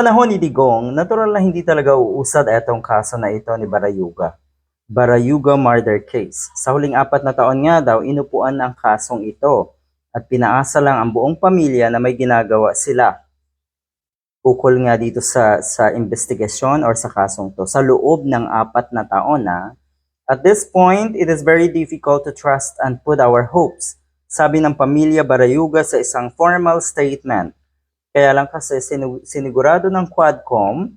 panahon ni Digong, natural na hindi talaga uusad etong kaso na ito ni Barayuga. Barayuga murder case. Sa huling apat na taon nga daw, inupuan ang kasong ito at pinaasa lang ang buong pamilya na may ginagawa sila. Ukol nga dito sa, sa investigasyon or sa kasong to. Sa loob ng apat na taon na, at this point, it is very difficult to trust and put our hopes. Sabi ng pamilya Barayuga sa isang formal statement. Kaya lang kasi sinigurado ng Quadcom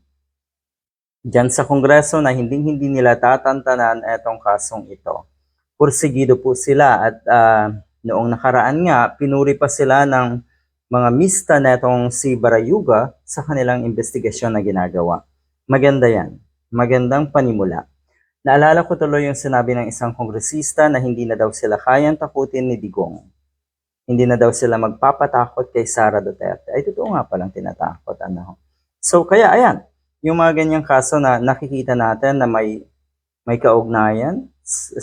dyan sa Kongreso na hindi-hindi nila tatantanan etong kasong ito. Pursigido po sila at ah, noong nakaraan nga, pinuri pa sila ng mga mista netong si Barayuga sa kanilang investigasyon na ginagawa. Maganda yan. Magandang panimula. Naalala ko tuloy yung sinabi ng isang kongresista na hindi na daw sila kayang takutin ni Digong. Hindi na daw sila magpapatakot kay Sara Duterte. Ay, totoo nga palang tinatakot. Ano. So, kaya ayan, yung mga ganyang kaso na nakikita natin na may may kaugnayan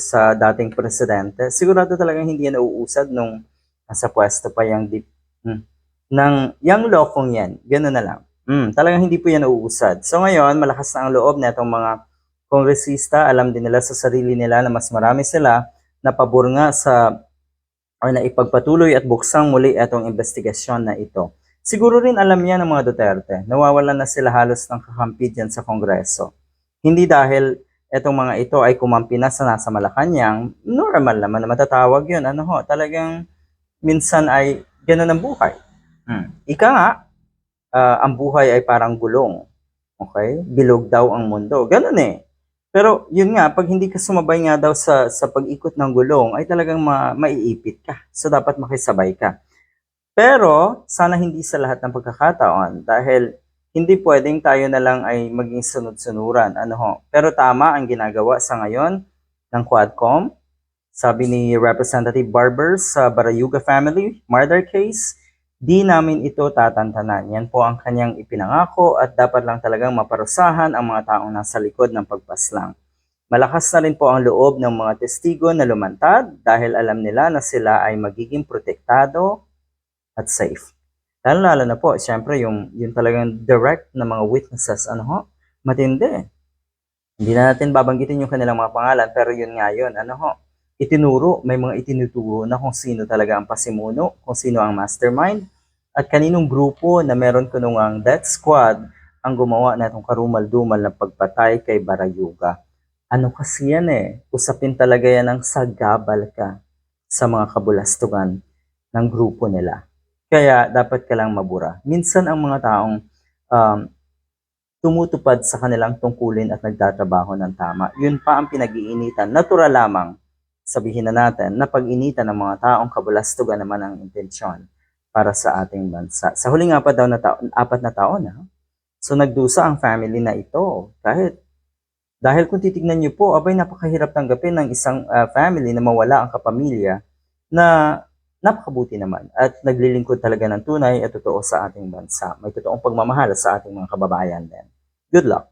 sa dating presidente, sigurado talagang hindi yan nauusad nung nasa pwesto pa yung dip, hmm, ng yung lokong yan. Ganun na lang. Hmm, talagang hindi po yan nauusad. So ngayon, malakas na ang loob na itong mga kongresista. Alam din nila sa sarili nila na mas marami sila na pabor nga sa or na ipagpatuloy at buksang muli itong investigasyon na ito. Siguro rin alam yan ng mga Duterte. Nawawalan na sila halos ng kakampi dyan sa Kongreso. Hindi dahil etong mga ito ay kumampi na sa nasa Malacanang, normal naman na matatawag yun. Ano ho, talagang minsan ay ganun ang buhay. Hmm. Ika nga, ah, ang buhay ay parang gulong. Okay? Bilog daw ang mundo. Ganun eh. Pero yun nga, pag hindi ka sumabay nga daw sa, sa pag-ikot ng gulong, ay talagang ma, maiipit ka. So dapat makisabay ka. Pero sana hindi sa lahat ng pagkakataon dahil hindi pwedeng tayo na lang ay maging sunod-sunuran. Ano ho? Pero tama ang ginagawa sa ngayon ng Quadcom. Sabi ni Representative Barber sa Barayuga Family murder case, di namin ito tatantanan. Yan po ang kanyang ipinangako at dapat lang talagang maparusahan ang mga taong nasa likod ng pagpaslang. Malakas na rin po ang loob ng mga testigo na lumantad dahil alam nila na sila ay magiging protektado at safe. Lalo lalo na po, syempre yung, yung talagang direct na mga witnesses, ano ho, matindi. Hindi na natin babanggitin yung kanilang mga pangalan, pero yun nga yun, ano ho, itinuro, may mga itinuturo na kung sino talaga ang pasimuno, kung sino ang mastermind, at kaninong grupo na meron kunungang death squad ang gumawa na itong karumal-dumal na pagpatay kay Barayuga. Ano kasi yan eh, usapin talaga yan ng sagabal ka sa mga kabulastugan ng grupo nila. Kaya dapat ka lang mabura. Minsan ang mga taong um, tumutupad sa kanilang tungkulin at nagtatrabaho ng tama, yun pa ang pinag-iinitan. Natural lamang, sabihin na natin, na pag-initan ng mga taong kabulastugan naman ang intensyon para sa ating bansa. Sa huling apat, daw na taon, apat na taon, ha? so nagdusa ang family na ito. Kahit dahil kung titignan niyo po, abay napakahirap tanggapin ng isang ah, family na mawala ang kapamilya na napakabuti naman at naglilingkod talaga ng tunay at totoo sa ating bansa. May totoong pagmamahal sa ating mga kababayan din. Good luck!